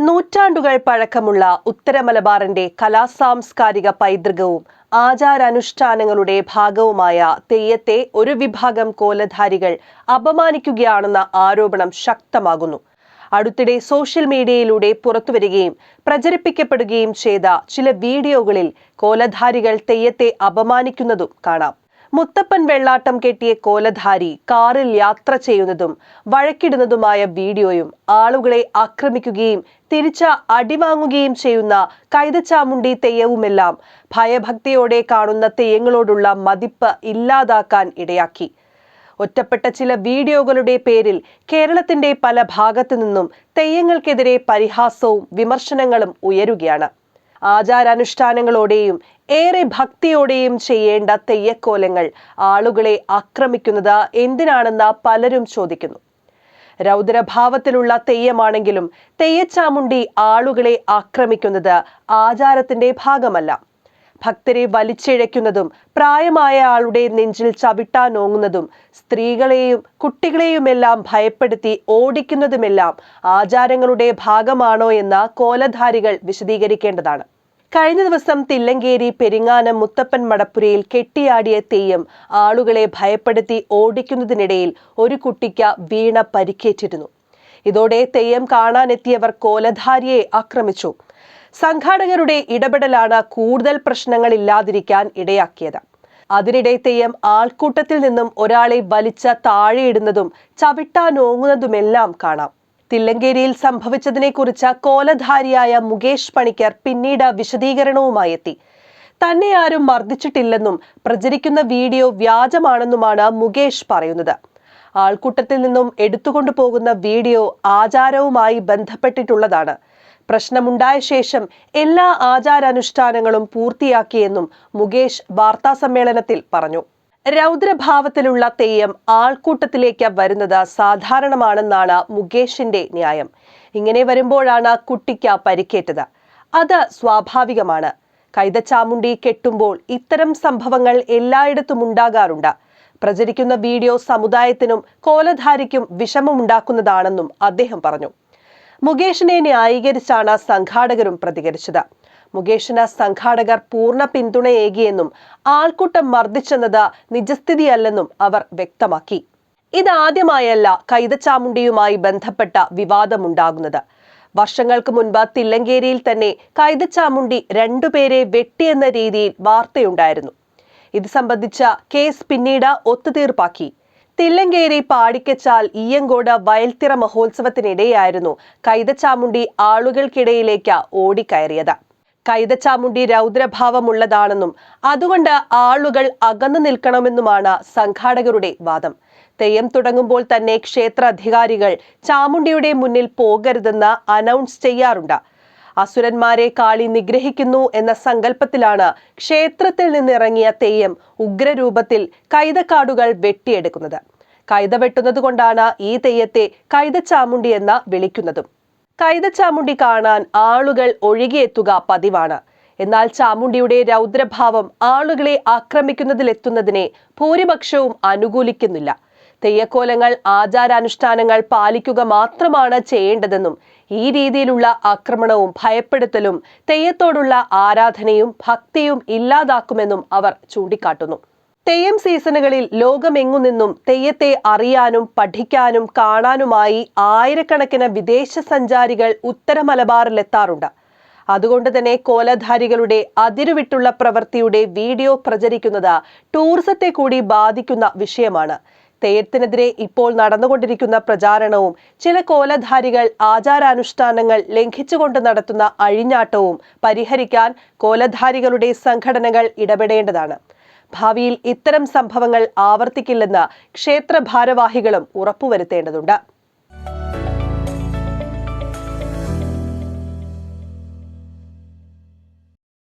നൂറ്റാണ്ടുകൾ പഴക്കമുള്ള ഉത്തരമലബാറിന്റെ കലാസാംസ്കാരിക പൈതൃകവും ആചാരാനുഷ്ഠാനങ്ങളുടെ ഭാഗവുമായ തെയ്യത്തെ ഒരു വിഭാഗം കോലധാരികൾ അപമാനിക്കുകയാണെന്ന ആരോപണം ശക്തമാകുന്നു. അടുത്തിടെ സോഷ്യൽ മീഡിയയിലൂടെ പുറത്തുവരികയും പ്രചരിപ്പിക്കപ്പെടുകയും ചെയ്ത ചില വീഡിയോകളിൽ കോലധാരികൾ തെയ്യത്തെ അപമാനിക്കുന്നതും കാണാം. മുത്തപ്പൻ വെള്ളാട്ടം കെട്ടിയ കോലധാരി കാറിൽ യാത്ര ചെയ്യുന്നതും വഴക്കിടുന്നതുമായ വീഡിയോയും ആളുകളെ ആക്രമിക്കുകയും തിരിച്ച അടിവാങ്ങുകയും ചെയ്യുന്ന കൈതച്ചാമുണ്ടി തെയ്യവുമെല്ലാം ഭയഭക്തിയോടെ കാണുന്ന തെയ്യങ്ങളോടുള്ള മതിപ്പ് ഇല്ലാതാക്കാൻ ഇടയാക്കി. ഒറ്റപ്പെട്ട ചില വീഡിയോകളുടെ പേരിൽ കേരളത്തിന്റെ പല ഭാഗത്തു നിന്നും തെയ്യങ്ങൾക്കെതിരെ പരിഹാസവും വിമർശനങ്ങളും ഉയരുകയാണ്. ആചാരാനുഷ്ഠാനങ്ങളോടെയും ഏറെ ഭക്തിയോടെയും ചെയ്യേണ്ട തെയ്യക്കോലങ്ങൾ ആളുകളെ ആക്രമിക്കുന്നത് എന്തിനാണെന്ന് പലരും ചോദിക്കുന്നു. രൗദ്രഭാവത്തിലുള്ള തെയ്യമാണെങ്കിലും തെയ്യച്ചാമുണ്ടി ആളുകളെ ആക്രമിക്കുന്നത് ആചാരത്തിന്റെ ഭാഗമല്ല. ഭക്തരെ വലിച്ചിഴയ്ക്കുന്നതും പ്രായമായ ആളുടെ നെഞ്ചിൽ ചവിട്ടാനോങ്ങുന്നതും സ്ത്രീകളെയും കുട്ടികളെയുമെല്ലാം ഭയപ്പെടുത്തി ഓടിക്കുന്നതുമെല്ലാം ആചാരങ്ങളുടെ ഭാഗമാണോ എന്ന് കോലധാരികൾ വിശദീകരിക്കേണ്ടതാണ്. കഴിഞ്ഞ ദിവസം തില്ലങ്കേരി പെരിങ്ങാനം മുത്തപ്പൻ മടപ്പുരയിൽ കെട്ടിയാടിയ തെയ്യം ആളുകളെ ഭയപ്പെടുത്തി ഓടിക്കുന്നതിനിടയിൽ ഒരു കുട്ടിക്ക് വീണ പരിക്കേറ്റിരുന്നു. ഇതോടെ തെയ്യം കാണാനെത്തിയവർ കോലധാരിയെ ആക്രമിച്ചു. സംഘാടകരുടെ ഇടപെടലാണ് കൂടുതൽ പ്രശ്നങ്ങൾ ഇല്ലാതിരിക്കാൻ ഇടയാക്കിയത്. അതിനിടെ തെയ്യം ആൾക്കൂട്ടത്തിൽ നിന്നും ഒരാളെ വലിച്ച താഴെയിടുന്നതും ചവിട്ടാനോങ്ങുന്നതുമെല്ലാം കാണാം. തില്ലങ്കേരിയിൽ സംഭവിച്ചതിനെക്കുറിച്ച് കോലധാരിയായ മുകേഷ് പണിക്കർ പിന്നീട് വിശദീകരണവുമായി എത്തി തന്നെ ആരും മർദ്ദിച്ചിട്ടില്ലെന്നും പ്രചരിക്കുന്ന വീഡിയോ വ്യാജമാണെന്നുമാണ് മുകേഷ് പറയുന്നത്. ആൾക്കൂട്ടത്തിൽ നിന്നും എടുത്തുകൊണ്ടു പോകുന്ന വീഡിയോ ആചാരവുമായി ബന്ധപ്പെട്ടിട്ടുള്ളതാണ്. പ്രശ്നമുണ്ടായ ശേഷം എല്ലാ ആചാരാനുഷ്ഠാനങ്ങളും പൂർത്തിയാക്കിയെന്നും മുകേഷ് വാർത്താസമ്മേളനത്തിൽ പറഞ്ഞു. രൗദ്രഭാവത്തിലുള്ള തെയ്യം ആൾക്കൂട്ടത്തിലേക്ക് വരുന്നത് സാധാരണമാണെന്നാണ് മുകേഷിന്റെ ന്യായം. ഇങ്ങനെ വരുമ്പോഴാണ് കുട്ടിക്ക് പരിക്കേറ്റത്. അത് സ്വാഭാവികമാണ്. കൈതച്ചാമുണ്ടി കെട്ടുമ്പോൾ ഇത്തരം സംഭവങ്ങൾ എല്ലായിടത്തും ഉണ്ടാകാറുണ്ട്. പ്രചരിക്കുന്ന വീഡിയോ സമുദായത്തിനും കോലധാരിക്കും വിഷമമുണ്ടാക്കുന്നതാണെന്നും അദ്ദേഹം പറഞ്ഞു. മുകേഷിനെ ന്യായീകരിച്ചാണ് സംഘാടകരും പ്രതികരിച്ചത്. മുകേഷിന് സംഘാടകർ പൂർണ പിന്തുണയേകിയെന്നും ആൾക്കൂട്ടം മർദ്ദിച്ചെന്നത് നിജസ്ഥിതിയല്ലെന്നും അവർ വ്യക്തമാക്കി. ഇതാദ്യമായല്ല കൈതച്ചാമുണ്ടിയുമായി ബന്ധപ്പെട്ട വിവാദമുണ്ടാകുന്നത്. വർഷങ്ങൾക്ക് മുൻപ് തില്ലങ്കേരിയിൽ തന്നെ കൈതച്ചാമുണ്ടി രണ്ടുപേരെ വെട്ടിയെന്ന രീതിയിൽ വാർത്തയുണ്ടായിരുന്നു. ഇത് സംബന്ധിച്ച കേസ് പിന്നീട് ഒത്തുതീർപ്പാക്കി. തില്ലങ്കേരി പാടിക്കച്ചാൽ ഈയങ്കോട് വയൽത്തിറ മഹോത്സവത്തിനിടെയായിരുന്നു കൈതച്ചാമുണ്ടി ആളുകൾക്കിടയിലേക്ക് ഓടിക്കയറിയത്. കൈതച്ചാമുണ്ടി രൗദ്രഭാവമുള്ളതാണെന്നും അതുകൊണ്ട് ആളുകൾ അകന്നു നിൽക്കണമെന്നുമാണ് സംഘാടകരുടെ വാദം. തെയ്യം തുടങ്ങുമ്പോൾ തന്നെ ക്ഷേത്ര അധികാരികൾ ചാമുണ്ടിയുടെ മുന്നിൽ പോകരുതെന്ന് അനൗൺസ് ചെയ്യാറുണ്ട്. അസുരന്മാരെ കാളി നിഗ്രഹിക്കുന്നു എന്ന സങ്കല്പത്തിലാണ് ക്ഷേത്രത്തിൽ നിന്നിറങ്ങിയ തെയ്യം ഉഗ്രരൂപത്തിൽ കൈതക്കാടുകൾ വെട്ടിയെടുക്കുന്നത്. കൈത വെട്ടുന്നത് കൊണ്ടാണ് ഈ തെയ്യത്തെ കൈതച്ചാമുണ്ടി എന്ന് വിളിക്കുന്നതും. കൈതച്ചാമുണ്ടി കാണാൻ ആളുകൾ ഒഴുകിയെത്തുക പതിവാണ്. എന്നാൽ ചാമുണ്ടിയുടെ രൗദ്രഭാവം ആളുകളെ ആക്രമിക്കുന്നതിലെത്തുന്നതിനെ ഭൂരിപക്ഷവും അനുകൂലിക്കുന്നില്ല. തെയ്യക്കോലങ്ങൾ ആചാരാനുഷ്ഠാനങ്ങൾ പാലിക്കുക മാത്രമാണ് ചെയ്യേണ്ടതെന്നും ഈ രീതിയിലുള്ള ആക്രമണവും ഭയപ്പെടുത്തലും തെയ്യത്തോടുള്ള ആരാധനയും ഭക്തിയും ഇല്ലാതാക്കുമെന്നും അവർ ചൂണ്ടിക്കാട്ടുന്നു. തെയ്യം സീസണുകളിൽ ലോകമെങ്ങു നിന്നും തെയ്യത്തെ അറിയാനും പഠിക്കാനും കാണാനുമായി ആയിരക്കണക്കിന് വിദേശ സഞ്ചാരികൾ ഉത്തര മലബാറിലെത്താറുണ്ട്. അതുകൊണ്ട് തന്നെ കോലധാരികളുടെ അതിരുവിട്ടുള്ള പ്രവൃത്തിയുടെ വീഡിയോ പ്രചരിക്കുന്നത് ടൂറിസത്തെ കൂടി ബാധിക്കുന്ന വിഷയമാണ്. തെയ്യത്തിനെതിരെ ഇപ്പോൾ നടന്നുകൊണ്ടിരിക്കുന്ന പ്രചാരണവും ചില കോലധാരികൾ ആചാരാനുഷ്ഠാനങ്ങൾ ലംഘിച്ചുകൊണ്ട് നടത്തുന്ന അഴിഞ്ഞാട്ടവും പരിഹരിക്കാൻ കോലധാരികളുടെ സംഘടനകൾ ഇടപെടേണ്ടതാണ്. ഭാവിയിൽ ഇത്തരം സംഭവങ്ങൾ ആവർത്തിക്കില്ലെന്ന് ക്ഷേത്ര ഭാരവാഹികളും ഉറപ്പുവരുത്തേണ്ടതുണ്ട്